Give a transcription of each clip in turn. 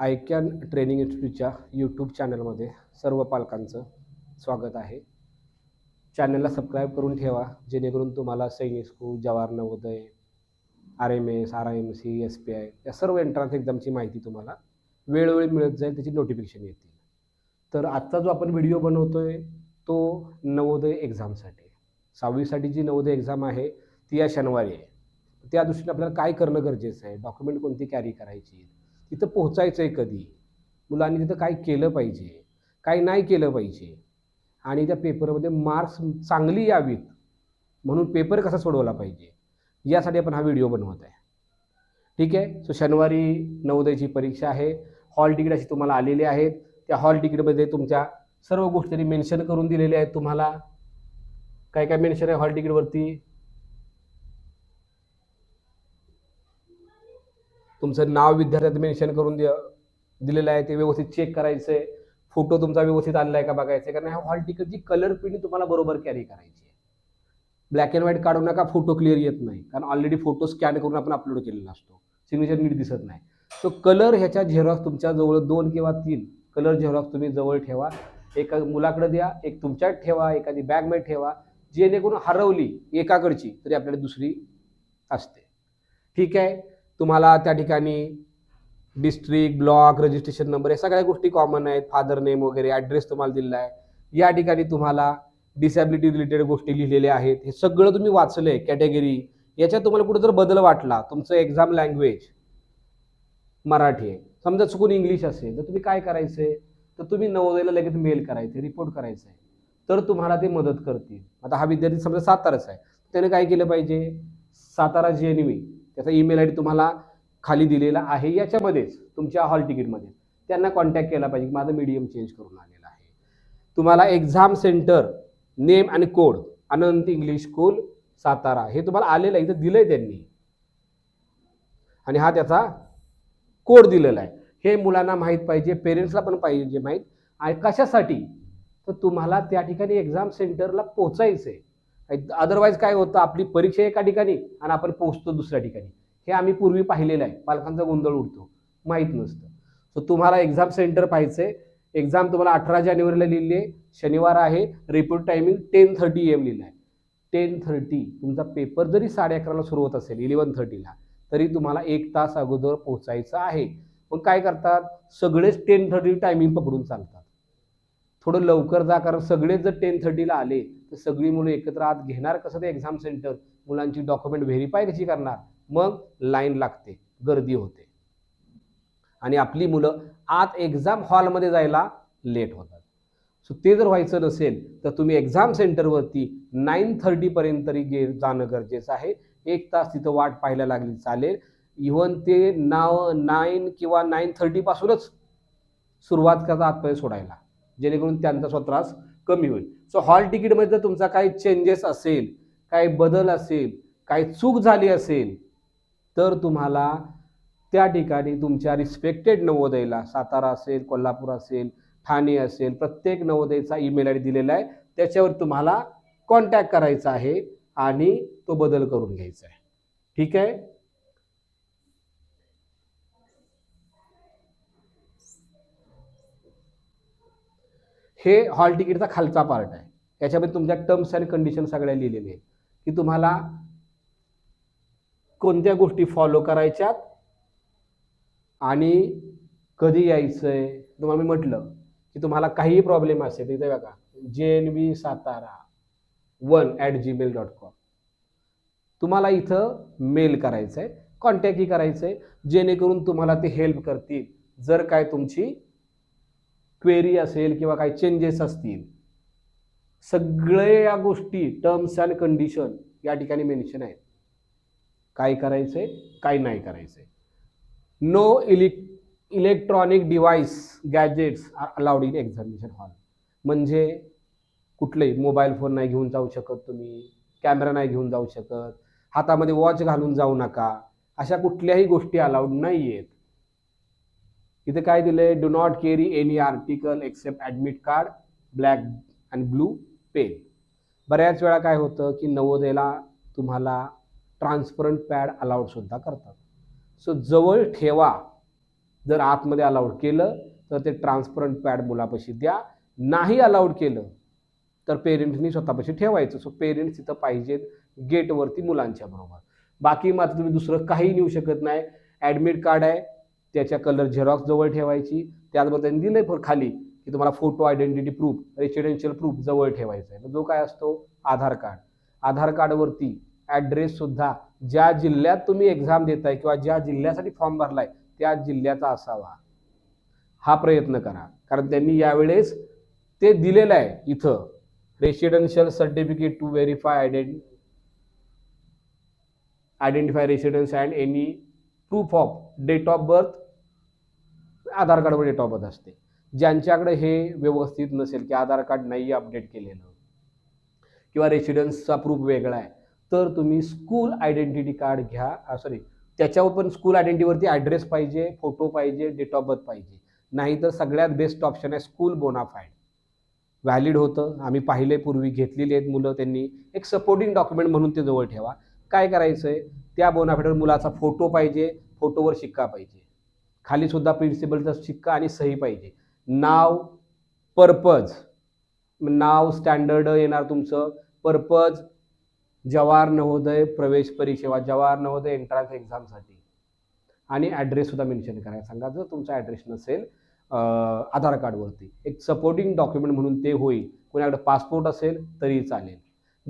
I can training इन्स्टिट्यूटच्या YouTube चॅनलमध्ये सर्व पालकांचं स्वागत आहे. चॅनलला सबस्क्राईब करून ठेवा जेणेकरून तुम्हाला Sainik school Jawahar Navodaya R M S R I M C S P I या सर्व एंट्रन्स एक्झामची माहिती तुम्हाला वेळोवेळी मिळत जाईल त्याची नोटिफिकेशन येतील. तर आजचा जो आपण व्हिडिओ बनवतो आहे तो नवोदय एक्झामसाठी. सहावीसाठी जी नवोदय एक्झाम आहे ती या शनिवारी आहे. त्या दृष्टीने आपल्याला काय करणं गरजेचं आहे? डॉक्युमेंट कोणती कॅरी करायची? तिथं पोहोचायचं आहे कधी? मुलांनी तिथं काय केलं पाहिजे? काय नाही केलं पाहिजे? आणि त्या पेपरमध्ये मार्क्स चांगली यावीत म्हणून पेपर कसा सोडवला पाहिजे? यासाठी आपण हा व्हिडिओ बनवत आहे. ठीक आहे? सो शनिवारी नवोदयची परीक्षा आहे. हॉल तिकीट अशी तुम्हाला आलेली आहेत. त्या हॉल तिकीटमध्ये तुमच्या सर्व गोष्टी मेन्शन करून दिलेल्या आहेत तुम्हाला. काय काय मेन्शन आहे हॉल तिकीटवरती तुमचं नाव विद्यार्थ्यात मेन्शन करून दि दिलेलं आहे ते व्यवस्थित चेक करायचं आहे फोटो तुमचा व्यवस्थित आलेला आहे का बघायचं आहे कारण ह्या हॉल तिकीटची कलर प्रिंट तुम्हाला बरोबर कॅरी करायची आहे. ब्लॅक अँड व्हाईट काढू नका फोटो क्लिअर येत नाही. कारण ऑलरेडी फोटो स्कॅन करून आपण अपलोड केलेला असतो. सिग्नेचर नीट दिसत नाही. तो कलर ह्याच्या झेरॉक्स तुमच्या जवळ दोन किंवा तीन. कलर झेरॉक्स तुम्ही जवळ ठेवा. एका मुलाकडे द्या एक तुमच्यात ठेवा एखादी बॅगमध्ये ठेवा. जेणेकरून हरवली एकाकडची तरी आपल्याला दुसरी असते. ठीक आहे? तुम्हाला त्या ठिकाणी डिस्ट्रिक्ट ब्लॉक रजिस्ट्रेशन नंबर या सगळ्या गोष्टी कॉमन आहेत. फादर नेम वगैरे ॲड्रेस तुम्हाला दिलेला आहे. या ठिकाणी तुम्हाला डिसॅबिलिटी रिलेटेड गोष्टी लिहिलेल्या आहेत. हे सगळं तुम्ही वाचलंय कॅटेगरी याच्यात तुम्हाला कुठं जर बदल वाटला. तुमचं एक्झाम लँग्वेज मराठी आहे. समजा चुकून इंग्लिश असेल तर तुम्ही काय करायचं आहे तर तुम्ही नवोदयला लगेच मेल करायचे रिपोर्ट करायचं आहे तर तुम्हाला ते मदत करतील. आता हा विद्यार्थी समजा साताराचा आहे. त्याने काय केलं पाहिजे? सातारा जी एन व्ही त्याचा ईमेल आय डी तुम्हाला खाली दिलेला आहे. याच्यामध्येच तुमच्या हॉल तिकीटमध्ये त्यांना कॉन्टॅक्ट केला पाहिजे की माझं मीडियम चेंज करून आलेलं आहे. तुम्हाला एक्झाम सेंटर नेम आणि code Anant English school Satara. हे तुम्हाला आलेलं आहे इथं दिलंय त्यांनी. आणि हा त्याचा कोड दिलेला आहे. हे मुलांना माहीत पाहिजे पेरेंट्सला पण पाहिजे माहीत. आणि कशासाठी? तर तुम्हाला त्या ठिकाणी एक्झाम सेंटरला पोचायचं आहे अदरवाईज काय होतं आपली परीक्षा एका ठिकाणी आणि आपण पोहोचतो दुसऱ्या ठिकाणी. हे आम्ही पूर्वी पाहिलेलं आहे. पालकांचा गोंधळ उडतो. माहीत नसतं. सो तुम्हाला एक्झाम सेंटर पाहायचं आहे एक्झाम तुम्हाला अठरा जानेवारीला लिहिली आहे. शनिवार आहे. Report timing ten thirty M लिहिलं आहे. टेन थर्टी तुमचा पेपर जरी साडे अकराला सुरू होत असेल इलेवन थर्टीला तरी तुम्हाला एक तास अगोदर पोहोचायचं आहे. मग काय करतात? सगळेच टेन थर्टी टायमिंग पकडून चालतात. थोडं लवकर जा कारण सगळेच जर टेन थर्टीला आले तर सगळी मुलं एकत्र आत घेणार कसं ते एक्झाम सेंटर मुलांची डॉक्युमेंट व्हेरीफाय कशी करणार? मग लाईन लागते गर्दी होते. आणि आपली मुलं आत एक्झाम हॉलमध्ये जायला लेट होतात. सो ते जर व्हायचं नसेल तर तुम्ही एक्झाम सेंटरवरती नाईन थर्टीपर्यंत तरी गे जाणं गरजेचं आहे. एक तास तिथं वाट पाहायला लागली चालेल. इव्हन ते नाव नाईन किंवा नाईन थर्टीपासूनच सुरुवात करता आतमध्ये सोडायला. जेणेकरून त्यांचा स्वतःच कमी होईल. सो हॉल तिकीटमध्ये जर तुमचा काही चेंजेस असेल काही बदल असेल काही चूक झाली असेल तर तुम्हाला त्या ठिकाणी तुमच्या रिस्पेक्टेड नवोदयला सातारा असेल कोल्हापूर असेल ठाणे असेल प्रत्येक नवोदयचा ईमेल आय डी दिलेला आहे. त्याच्यावर तुम्हाला कॉन्टॅक्ट करायचा आहे आणि तो बदल करून घ्यायचा आहे. ठीक आहे? हे हॉल तिकीटचा खालचा पार्ट आहे. याच्यामध्ये तुमच्या टर्म्स अँड कंडिशन सगळ्या लिहिलेले आहेत. की तुम्हाला कोणत्या गोष्टी फॉलो करायच्यात आणि कधी यायचं आहे तुम्हाला मी म्हटलं की तुम्हाला काहीही प्रॉब्लेम असेल इथे बघा J N B Satara one at Gmail dot com तुम्हाला इथं मेल करायचं आहे कॉन्टॅक्टही करायचं आहे जेणेकरून तुम्हाला ते हेल्प करतील. जर काय तुमची क्वेरी असेल किंवा काही चेंजेस असतील सगळे या गोष्टी टर्म्स अँड कंडिशन या ठिकाणी मेन्शन आहेत. काय करायचंय काय नाही करायचंय. No elec electronic device gadgets are allowed in examination hall म्हणजे कुठलेही मोबाईल फोन नाही घेऊन जाऊ शकत तुम्ही कॅमेरा नाही घेऊन जाऊ शकत हातामध्ये वॉच घालून जाऊ नका अशा कुठल्याही गोष्टी अलाउड नाही आहेत इथे काय दिलंय? Do not carry any article except admit card black and blue pen बऱ्याच वेळा काय होतं की नवोदयला तुम्हाला ट्रान्सपरंट पॅड अलाउडसुद्धा करतात. सो जवळ ठेवा. जर आतमध्ये अलाउड केलं तर ते ट्रान्सपरंट पॅड मुलापाशी द्या. नाही अलाउड केलं तर पेरेंट्सनी स्वतःपाशी ठेवायचं. सो पेरेंट्स तिथं पाहिजेत गेटवरती मुलांच्या बरोबर. बाकी मात्र तुम्ही दुसरं काही नेऊ शकत नाही. ॲडमिट कार्ड आहे. त्याच्या कलर झेरॉक्स जवळ ठेवायची. त्याचबरोबर त्यांनी दिलंय पण खाली की तुम्हाला photo identity proof residential proof जवळ ठेवायचा आहे जो काय असतो? आधार कार्ड आधार कार्डवरती ॲड्रेससुद्धा ज्या जिल्ह्यात तुम्ही एक्झाम देताय किंवा ज्या जिल्ह्यासाठी फॉर्म भरलाय त्या जिल्ह्याचा असावा. हा प्रयत्न करा. कारण त्यांनी यावेळेस ते दिलेलं आहे इथं. Residential certificate to verify ident identify residence and any proof of date of birth Aadhaar कार्डवर डेट ऑफ बर्थ असते. ज्यांच्याकडे हे व्यवस्थित नसेल की आधार कार्ड नाही अपडेट केलेलं किंवा रेसिडेन्सचा प्रूफ वेगळा आहे तर तुम्ही स्कूल आयडेंटिटी कार्ड घ्या. सॉरी त्याच्यावर पण स्कूल आयडेंटिटीवरती ॲड्रेस पाहिजे फोटो पाहिजे डेट ऑफ बर्थ पाहिजे. नाही तर सगळ्यात बेस्ट ऑप्शन आहे स्कूल बोनाफाईड व्हॅलिड होतं. आम्ही पाहिले पूर्वी घेतलेली आहेत मुलं त्यांनी. एक सपोर्टिंग डॉक्युमेंट म्हणून ते जवळ ठेवा. काय करायचं आहे त्या बोनाफाईडवर मुलाचा फोटो पाहिजे फोटोवर शिक्का पाहिजे. खाली सुद्धा प्रिन्सिपलचा शिक्का आणि सही पाहिजे. नाव पर्पज नाव स्टँडर्ड येणार तुमचं. पर्पज जवाहर नवोदय प्रवेश परीक्षेवा जवाहर नवोदय एंट्रन्स एक्झामसाठी आणि ॲड्रेससुद्धा मेन्शन करायला सांगा. जर तुमचा ॲड्रेस नसेल आधार कार्डवरती एक सपोर्टिंग डॉक्युमेंट म्हणून ते होईल. कोणाकडे पासपोर्ट असेल तरी चालेल.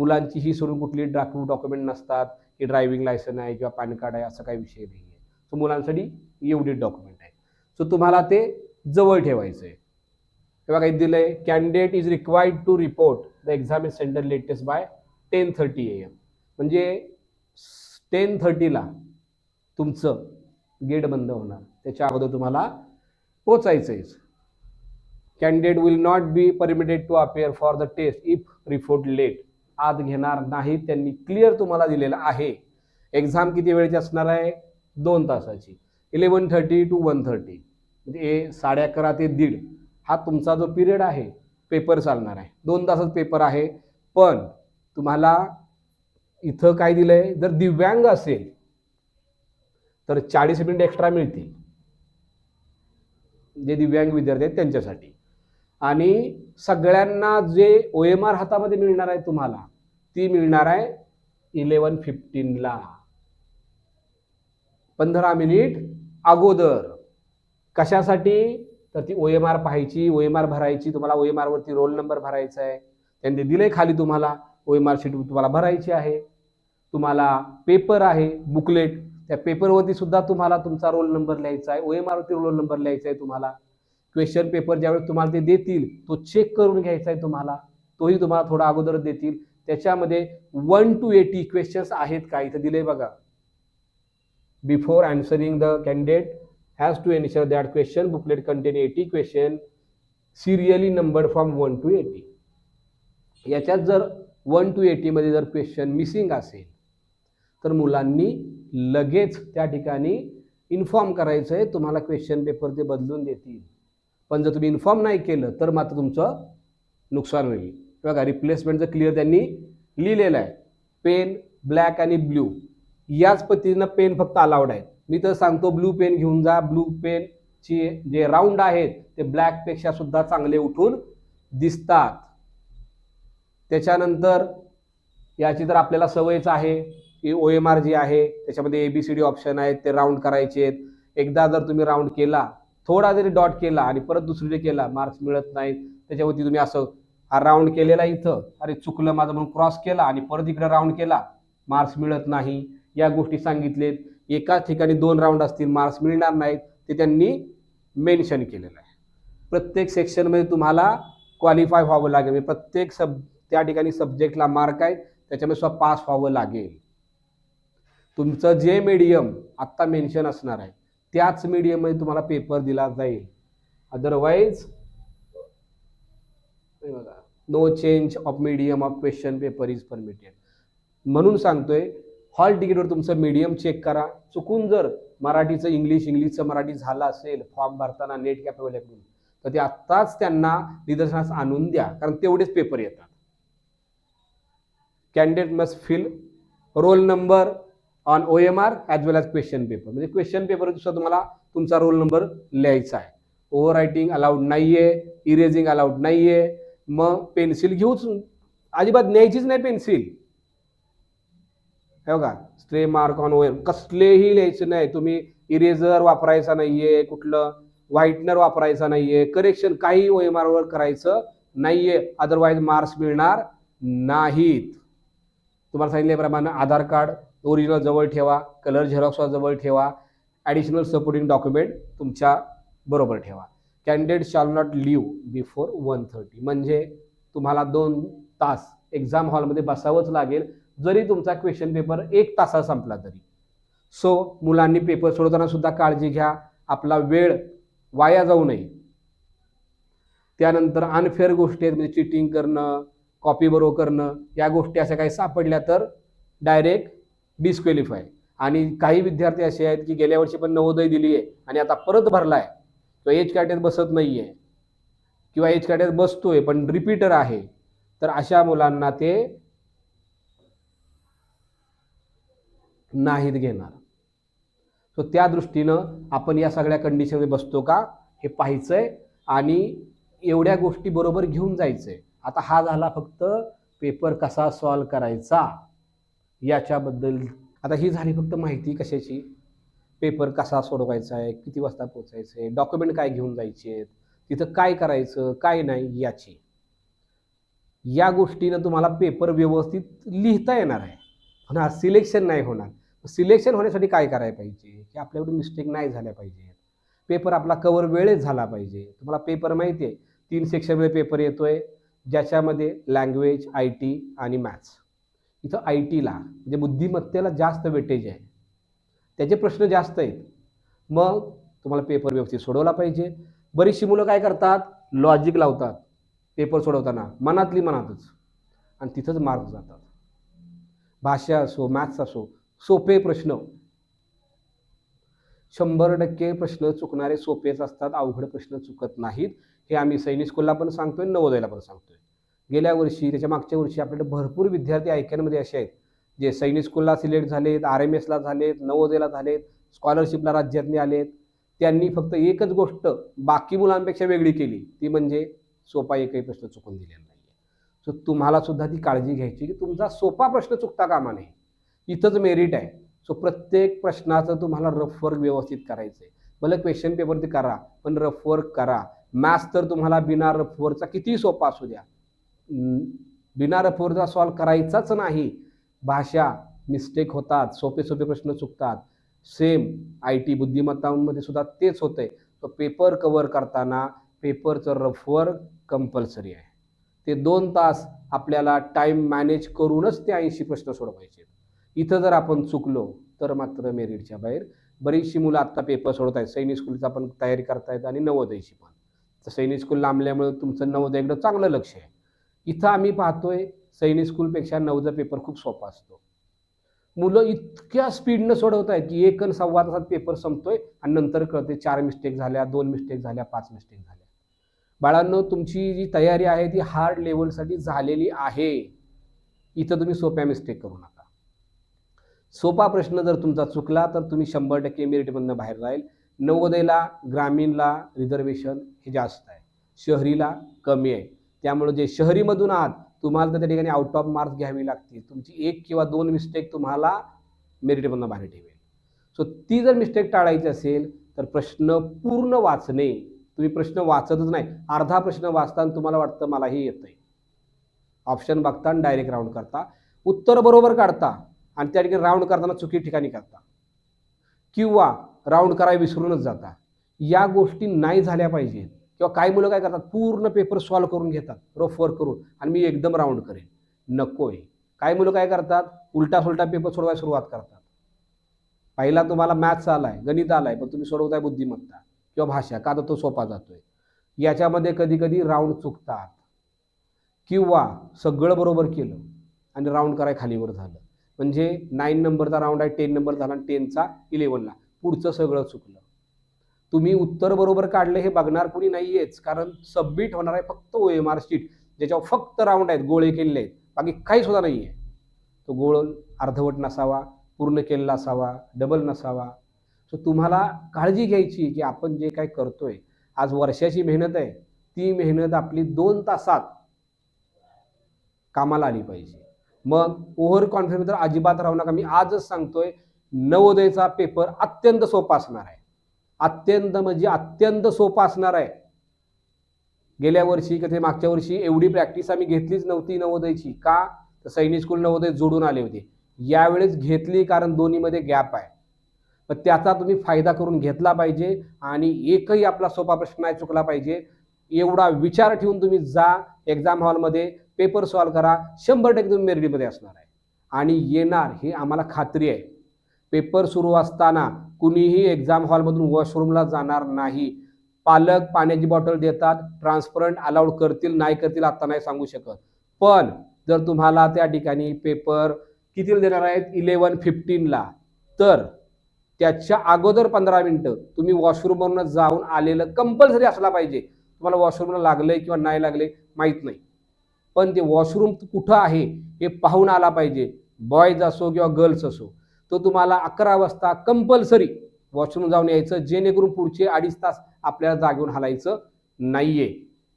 मुलांची ही सोडून कुठली डाकू डॉक्युमेंट नसतात की ड्रायव्हिंग लायसन आहे किंवा पॅन कार्ड आहे असं काही विषय नाही आहे. सो मुलांसाठी एवढी डॉक्युमेंट आहे. सो तुम्हाला ते जवळ ठेवायचं आहे. तेव्हा काही दिलं आहे candidate is required to report the exam is centre latest by ten thirty A M म्हणजे टेन थर्टीला तुमचं गेट बंद होणार. त्याच्या अगोदर तुम्हाला पोचायचं आहे. Candidate will not be permitted to appear for the test if report late आत घेणार नाही त्यांनी क्लिअर तुम्हाला दिलेलं आहे. एक्झाम किती वेळेची असणार आहे? दोन तासाची. Eleven thirty to one thirty म्हणजे साडे अकरा ते दीड. हा तुमचा जो पिरियड आहे पेपर चालणार आहे. दोन तासात पेपर आहे. पण तुम्हाला इथं काय दिलं आहे जर दिव्यांग असेल तर चाळीस मिनिट एक्स्ट्रा मिळतील. जे दिव्यांग विद्यार्थी आहेत त्यांच्यासाठी. आणि सगळ्यांना जे ओ एम आर हातामध्ये मिळणार आहे तुम्हाला ती मिळणार आहे? इलेवन फिफ्टीनला. पंधरा मिनिट अगोदर. कशासाठी? तर ती ओ एम आर पाहायची ओ एम आर भरायची तुम्हाला ओ एम आरवरती रोल नंबर भरायचा आहे. त्यांनी दिले खाली तुम्हाला ओ एम आर शीट तुम्हाला भरायची आहे. तुम्हाला पेपर आहे बुकलेट. त्या पेपरवरती सुद्धा तुम्हाला तुमचा रोल नंबर लिहायचा आहे ओ एम आरवरती रोल नंबर लिहायचा आहे तुम्हाला. क्वेश्चन पेपर ज्यावेळेस तुम्हाला ते देतील तो चेक करून घ्यायचा आहे तुम्हाला. तोही तुम्हाला थोडा अगोदर देतील. त्याच्यामध्ये वन टू एटी क्वेश्चन्स आहेत का? इथं दिले बघा. Before answering the candidate has to ensure that question booklet contain eighty question serially number from one to eighty याच्यात जर वन टू एटीमध्ये जर क्वेश्चन मिसिंग असेल तर मुलांनी लगेच त्या ठिकाणी इन्फॉर्म करायचं आहे तुम्हाला क्वेश्चन पेपर ते बदलून देतील. पण जर तुम्ही इन्फॉर्म नाही केलं तर मात्र तुमचं नुकसान होईल. बघा रिप्लेसमेंटचं क्लिअर त्यांनी लिहिलेलं आहे. पेन ब्लॅक आणि ब्ल्यू याच पद्धतीनं पेन फक्त अलाउड आहेत. मी तर सांगतो ब्लू पेन घेऊन जा. ब्लू पेनची जे राऊंड आहेत ते ब्लॅकपेक्षा सुद्धा चांगले उठून दिसतात. त्याच्यानंतर याची तर आपल्याला सवयच आहे की ओ एम आर जी आहे. त्याच्यामध्ये A B C D option आहेत ते राऊंड करायचे आहेत. एकदा जर तुम्ही राऊंड केला थोडा जरी डॉट केला आणि परत दुसरीकडे केला मार्क्स मिळत नाहीत. त्याच्यावरती तुम्ही असं हा राऊंड केलेला इथं. अरे चुकलं माझं म्हणून क्रॉस केला आणि परत इकडे राऊंड केला. मार्क्स मिळत नाही. या गोष्टी सांगितलेत. एकाच ठिकाणी दोन राऊंड असतील मार्क्स मिळणार नाहीत. ते त्यांनी मेन्शन केलेलं आहे. प्रत्येक सेक्शनमध्ये तुम्हाला क्वालिफाय व्हावं लागेल. म्हणजे प्रत्येक सब त्या ठिकाणी सब्जेक्टला मार्क आहे त्याच्यामध्ये सुद्धा पास व्हावं लागेल. तुमचं जे मीडियम आत्ता मेन्शन असणार आहे त्याच मीडियममध्ये तुम्हाला पेपर दिला जाईल. Otherwise no change of medium of question paper is permitted म्हणून सांगतोय हॉल तिकीटवर तुमचं मीडियम चेक करा. चुकून जर मराठीचं इंग्लिश इंग्लिशचं मराठी झालं असेल फॉर्म भरताना नेट कॅपेबलकडून तर ते आत्ताच त्यांना निदर्शनास आणून द्या. कारण तेवढेच पेपर येतात. Candidate must fill roll number on O M R as well as question paper म्हणजे क्वेश्चन पेपर सुद्धा तुम्हाला तुमचा रोल नंबर लिहायचा आहे. ओव्हर रायटिंग अलाउड नाहीये इरेजिंग अलाउड नाहीये. मग पेन्सिल घेऊच अजिबात न्यायचीच नाही पेन्सिल. हे बघा स्ट्रे मार्क ऑन ओएम कसलेही लिहायचे नाही. तुम्ही इरेझर वापरायचा नाहीये कुठलं व्हाईटनर वापरायचा नाहीये करेक्शन काही OMR करायचं नाहीये. अदरवाईज मार्क्स मिळणार नाहीत. तुम्हाला सांगितल्याप्रमाणे आधार कार्ड ओरिजिनल जवळ ठेवा कलर झेरॉक्स जवळ ठेवा ॲडिशनल सपोर्टिंग डॉक्युमेंट तुमच्या बरोबर ठेवा. Candidate shall not leave before one thirty म्हणजे तुम्हाला दोन तास एक्झाम हॉलमध्ये बसावंच लागेल जरी तुमचा क्वेश्चन पेपर एक तासा संपला तरी. सो मुलांनी पेपर सोडवताना सुद्धा काळजी घ्या. आपला वेळ वाया जाऊ नये. त्यानंतर अनफेअर गोष्टी आहेत म्हणजे चिटिंग करणं कॉपी बरोबर करणं या गोष्टी अशा काही सापडल्या तर डायरेक्ट डिस्क्वेलिफाय आणि काही विद्यार्थी असे आहेत की गेल्या वर्षी पण नवोदय दिली आहे आणि आता परत भरला आहे किंवा एच काट्यात बसत नाही आहे किंवा एच कॅटेत बसतोय पण रिपीटर आहे तर अशा मुलांना ते नाहीत घेणार. सो त्या दृष्टीनं आपण या सगळ्या कंडिशनमध्ये बसतो का? हे पाहायचंय आणि एवढ्या गोष्टी बरोबर घेऊन जायचंय. आता हा झाला फक्त पेपर कसा सॉल्व करायचा? याच्याबद्दल आता ही झाली फक्त माहिती कशाची? पेपर कसा सोडवायचा आहे किती वाजता पोचायचं आहे डॉक्युमेंट काय घेऊन जायचे आहेत तिथं काय करायचं काय नाही याची. या गोष्टीनं तुम्हाला पेपर व्यवस्थित लिहिता येणार आहे. पण हा सिलेक्शन नाही होणार. सिलेक्शन होण्यासाठी काय करायला पाहिजे? की आपल्याकडून मिस्टेक नाही झाल्या पाहिजे पेपर आपला कवर वेळेत झाला पाहिजे. तुम्हाला पेपर माहिती आहे तीन सेक्शनमध्ये पेपर येतोय ज्याच्यामध्ये लँग्वेज आय टी आणि मॅथ्स इथं आय टीला म्हणजे बुद्धिमत्तेला जास्त वेटेज आहे. त्याचे प्रश्न जास्त आहेत. मग तुम्हाला पेपर व्यवस्थित सोडवला पाहिजे. बरीचशी मुलं काय करतात? लॉजिक लावतात. पेपर सोडवताना. मनातली मनातच. आणि तिथंच मार्क जातात. भाषा असो मॅथ्स असो सोपे प्रश्न. शंभर टक्के प्रश्न चुकणारे सोपेच असतात. अवघड प्रश्न चुकत नाहीत. हे आम्ही सैनिक स्कूलला पण सांगतोय नवोदयला पण सांगतोय. गेल्या वर्षी त्याच्या मागच्या वर्षी आपल्याकडे भरपूर विद्यार्थी ऐक्यांमध्ये असे आहेत. जे सैनिक स्कूलला सिलेक्ट झालेत आर एम एसला झालेत नवोदयला झालेत स्कॉलरशिपला राज्यातनी आलेत त्यांनी फक्त एकच गोष्ट बाकी मुलांपेक्षा वेगळी केली. ती म्हणजे सोपा एकही प्रश्न चुकून दिलेला नाही सो तुम्हाला सुद्धा ती काळजी घ्यायची की तुमचा सोपा प्रश्न चुकता कामा नये. इथंच मेरिट आहे. सो प्रत्येक प्रश्नाचं तुम्हाला रफ वर्क व्यवस्थित करायचं आहे भले क्वेश्चन पेपर ते करा पण रफ वर्क करा. मॅथ्स तर तुम्हाला बिना रफ वर्कचा किती सोपा असू द्या. बिना रफ वर्कचा सॉल्व करायचाच नाही. भाषा मिस्टेक होतात सोपे सोपे प्रश्न चुकतात. सेम आय टी बुद्धिमत्तांमध्ये सुद्धा तेच होतंय. तो पेपर कवर करताना पेपरचं रफ कंपल्सरी आहे. ते दोन तास आपल्याला टाईम मॅनेज करूनच ते ऐंशी प्रश्न सोडवायचे. इथं जर आपण चुकलो तर मात्र मेरिटच्या बाहेर बरीचशी मुलं आत्ता पेपर सोडत आहेत सैनिक स्कूलचा पण तयारी करतायत आणि नवोदयची पण. तर सैनिक स्कूल लांबल्यामुळे तुमचं नवोदयकडं चांगलं लक्ष आहे. इथं आम्ही पाहतोय सैनिक स्कूलपेक्षा नऊचा पेपर खूप सोपा असतो. मुलं इतक्या स्पीडनं सोडवत आहेत की एक अन सव्वा तासात पेपर संपतोय आणि नंतर कळते चार मिस्टेक झाल्या दोन मिस्टेक झाल्या पाच मिस्टेक झाल्या. बाळांनो तुमची जी तयारी आहे ती हार्ड लेवलसाठी झालेली आहे. इथं तुम्ही सोप्या मिस्टेक करू नका. सोपा प्रश्न जर तुमचा चुकला तर तुम्ही शंभर टक्के मेरिटमधनं बाहेर राहील नवोदयला ग्रामीणला रिझर्वेशन हे जास्त आहे. शहरीला कमी आहे. त्यामुळे जे शहरीमधून आहात तुम्हाला त्या ठिकाणी आउट ऑफ मार्क्स घ्यावी लागतील. तुमची एक किंवा दोन मिस्टेक तुम्हाला मेरिटमधनं बाहेर ठेवेल. सो ती जर मिस्टेक टाळायची असेल तर प्रश्न पूर्ण वाचणे तुम्ही प्रश्न वाचतच नाही. अर्धा प्रश्न वाचताना तुम्हाला वाटतं मला हे आहे ऑप्शन बघता आणि डायरेक्ट राऊंड करता. उत्तर बरोबर काढता आणि त्या ठिकाणी राऊंड करताना चुकी ठिकाणी करता. किंवा राऊंड करायला विसरूनच जाता. या गोष्टी नाही झाल्या पाहिजेत. किंवा काही मुलं काय करतात पूर्ण पेपर सॉल्व करून घेतात रफ वर्क करून. आणि मी एकदम राऊंड करेन. नको आहे काही मुलं काय करतात उलटा सुलटा पेपर सोडवायला सुरुवात करतात. पहिला तुम्हाला मॅथ्स आला आहे गणित आलाय पण तुम्ही सोडवताय बुद्धिमत्ता किंवा भाषा का तर तो सोपा जातोय. याच्यामध्ये कधी कधी राऊंड चुकतात. किंवा सगळं बरोबर केलं आणि राऊंड कराय खालीवर झालं. म्हणजे नाईन नंबरचा राऊंड आहे टेन नंबर झाला आणि टेनचा इलेवनला पुढचं सगळं चुकलं. तुम्ही उत्तर बरोबर काढलं हे बघणार कुणी नाहीयेच. कारण सबमिट होणार आहे फक्त ओ एम आर शीट ज्याच्यावर फक्त राऊंड आहेत गोळे केलेले आहेत. बाकी काही सुद्धा नाही आहे तो गोळ अर्धवट नसावा पूर्ण केलेला असावा डबल नसावा. सो तुम्हाला काळजी घ्यायची की आपण जे काय करतोय आज वर्षाची मेहनत आहे. ती मेहनत आपली दोन तासात कामाला आली पाहिजे. मग ओव्हर कॉन्फिडन्स तर अजिबात राहू नका. मी आजच सांगतोय नवोदयचा पेपर अत्यंत सोपा असणार आहे. अत्यंत म्हणजे अत्यंत सोपा असणार आहे. गेल्या वर्षी किंवा ते मागच्या वर्षी एवढी प्रॅक्टिस आम्ही घेतलीच नव्हती नवोदयची. का? तर सैनिक स्कूल नवोदय जोडून आले होते. यावेळेस घेतली कारण दोन्हीमध्ये गॅप आहे. पण त्याचा तुम्ही फायदा करून घेतला पाहिजे आणि एकही आपला सोपा प्रश्न नाही चुकला पाहिजे. एवढा विचार ठेवून तुम्ही जा एक्झाम हॉलमध्ये पेपर सॉल्व करा शंभर टक्के तुम्ही मेरिटमध्ये असणार आहे. आणि येणार हे आम्हाला खात्री आहे. पेपर सुरू असताना कुणीही एक्झाम हॉलमधून वॉशरूमला जाणार नाही. पालक पाण्याची बॉटल देतात ट्रान्सपरंट अलाउड करतील नाही करतील आता नाही सांगू शकत. पण जर तुम्हाला त्या ठिकाणी पेपर कितीला देणार आहेत? इलेवन फिफ्टीनला तर त्याच्या अगोदर पंधरा मिनटं तुम्ही वॉशरूमवरून जाऊन आलेलं कंपल्सरी असला पाहिजे. तुम्हाला वॉशरूमला लागलंय किंवा नाही लागले माहीत नाही. पण ते वॉशरूम कुठं आहे हे पाहून आला पाहिजे. बॉयज असो किंवा गर्ल्स असो. तो तुम्हाला अकरा वाजता कंपल्सरी वॉशरूम जाऊन यायचं जेणेकरून पुढचे अडीच तास आपल्याला जागेवर हलायचं नाहीये.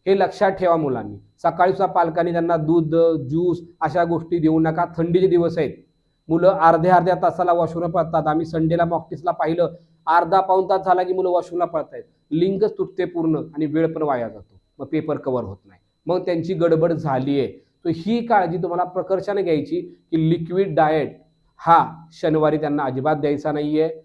हे लक्षात ठेवा मुलांनी. सकाळी सुद्धा पालकांनी त्यांना दूध ज्यूस अशा गोष्टी देऊ नका. थंडीचे दिवस आहेत. मुलं अर्ध्या अर्ध्या तासाला वॉशरूमला पळतात. आम्ही संडेला मॉकटीसला पाहिलं. अर्धा पाऊन तास झाला की मुलं वॉशरूमला पळतायत. लिंकच तुटते पूर्ण आणि वेळ पण वाया जातो. मग पेपर कव्हर होत नाही. मग त्यांची गडबड झाली आहे तर ही काळजी तुम्हाला प्रकर्षाने घ्यायची की लिक्विड डाएट हा शनिवारी त्यांना अजिबात द्यायचा नाही आहे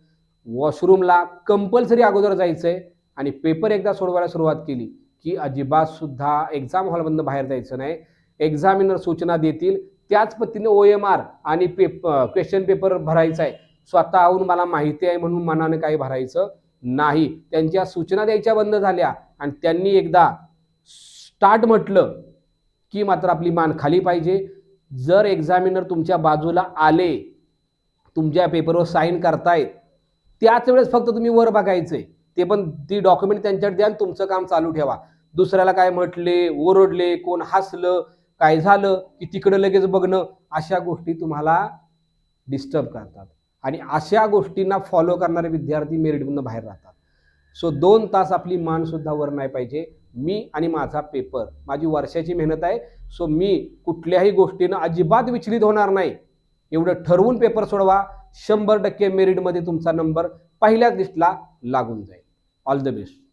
वॉशरूमला कंपल्सरी अगोदर जायचं आहे आणि पेपर एकदा सोडवायला सुरुवात केली की अजिबात सुद्धा एक्झाम हॉलमधनं बाहेर जायचं नाही. एक्झामिनर सूचना देतील त्याच पद्धतीने ओ एम आर आणि पेप क्वेश्चन पेपर भरायचा आहे स्वतःहून मला माहिती आहे म्हणून मनाने काही भरायचं नाही. त्यांच्या सूचना द्यायच्या बंद झाल्या आणि त्यांनी एकदा स्टार्ट म्हटलं की मात्र आपली मान खाली पाहिजे. जर एक्झामिनर तुमच्या बाजूला आले तुमच्या पेपरवर साईन करतायत. त्याच वेळेस फक्त तुम्ही वर बघायचंय. ते पण ती डॉक्युमेंट त्यांच्याकडे द्या आणि तुमचं काम चालू ठेवा. दुसऱ्याला काय म्हटले ओरडले कोण हसलं काय झालं की तिकडं लगेच बघणं अशा गोष्टी तुम्हाला डिस्टर्ब करतात. आणि अशा गोष्टींना फॉलो करणारे विद्यार्थी मेरिटमधून बाहेर राहतात. सो दोन तास आपली मानसुद्धा वर नाही पाहिजे. मी आणि माझा पेपर माझी वर्षाची मेहनत आहे. सो मी कुठल्याही गोष्टीनं अजिबात विचलित होणार नाही. एवढं ठरवून पेपर सोडवा. शंभर टक्के मेरिटमध्ये तुमचा नंबर पहिल्याच लिस्टला लागून जाईल. All the best